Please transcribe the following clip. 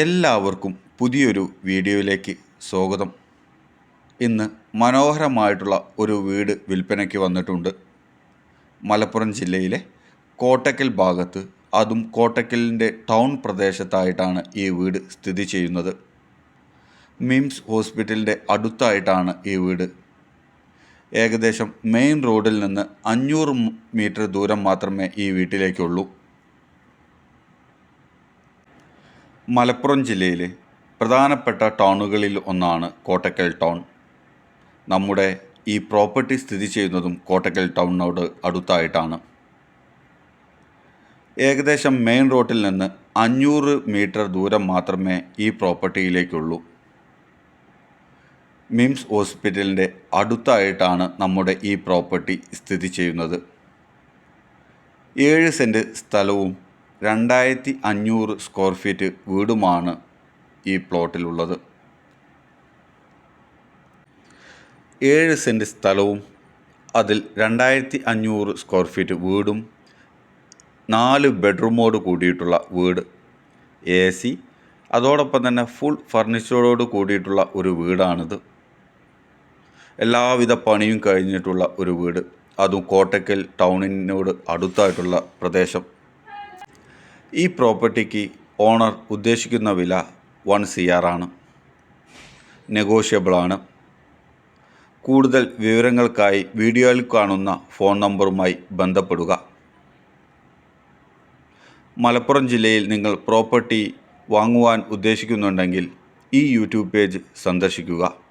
എല്ലാവർക്കും പുതിയൊരു വീഡിയോയിലേക്ക് സ്വാഗതം. ഇന്ന് മനോഹരമായിട്ടുള്ള ഒരു വീട് വിൽപ്പനയ്ക്ക് വന്നിട്ടുണ്ട്. മലപ്പുറം ജില്ലയിലെ കോട്ടക്കൽ ഭാഗത്ത് അതും കോട്ടക്കലിന്റെ ടൗൺ പ്രദേശത്തായിട്ടാണ് ഈ വീട് സ്ഥിതി ചെയ്യുന്നത്. മിംസ് ഹോസ്പിറ്റലിന്റെ അടുത്തായിട്ടാണ് ഈ വീട്. ഏകദേശം മെയിൻ റോഡിൽ നിന്ന് അഞ്ഞൂറ് മീറ്റർ ദൂരം മാത്രമേ ഈ വീട്ടിലേക്കുള്ളൂ. മലപ്പുറം ജില്ലയിലെ പ്രധാനപ്പെട്ട ടൗണുകളിൽ ഒന്നാണ് കോട്ടക്കൽ ടൗൺ. നമ്മുടെ ഈ പ്രോപ്പർട്ടി സ്ഥിതി ചെയ്യുന്നതും കോട്ടക്കൽ ടൗണിനോട് അടുത്തായിട്ടാണ്. ഏകദേശം മെയിൻ റോഡിൽ നിന്ന് അഞ്ഞൂറ് മീറ്റർ ദൂരം മാത്രമേ ഈ പ്രോപ്പർട്ടിയിലേക്കുള്ളൂ. മിംസ് ഹോസ്പിറ്റലിന്റെ അടുത്തായിട്ടാണ് നമ്മുടെ ഈ പ്രോപ്പർട്ടി സ്ഥിതി ചെയ്യുന്നത്. ഏഴ് സെന്റ് സ്ഥലവും രണ്ടായിരത്തി അഞ്ഞൂറ് സ്ക്വയർ ഫീറ്റ് വീടുമാണ് ഈ പ്ലോട്ടിലുള്ളത് ഏഴ് സെന്റ് സ്ഥലവും അതിൽ രണ്ടായിരത്തി അഞ്ഞൂറ് സ്ക്വയർ ഫീറ്റ് വീടും നാല് ബെഡ്റൂമോട് കൂടിയിട്ടുള്ള വീട് എ സി അതോടൊപ്പം തന്നെ ഫുൾ ഫർണിച്ചറോട് കൂടിയിട്ടുള്ള ഒരു വീടാണിത്. എല്ലാവിധ പണിയും കഴിഞ്ഞിട്ടുള്ള ഒരു വീട്. അതും കോട്ടക്കൽ ടൗണിനോട് അടുത്തായിട്ടുള്ള പ്രദേശം. ഈ പ്രോപ്പർട്ടിക്ക് ഓണർ ഉദ്ദേശിക്കുന്ന വില വൺ സി ആണ്. നെഗോഷ്യബിളാണ്. കൂടുതൽ വിവരങ്ങൾക്കായി വീഡിയോയിൽ കാണുന്ന ഫോൺ നമ്പറുമായി ബന്ധപ്പെടുക. മലപ്പുറം ജില്ലയിൽ നിങ്ങൾ പ്രോപ്പർട്ടി വാങ്ങുവാൻ ഉദ്ദേശിക്കുന്നുണ്ടെങ്കിൽ ഈ യൂട്യൂബ് പേജ് സന്ദർശിക്കുക.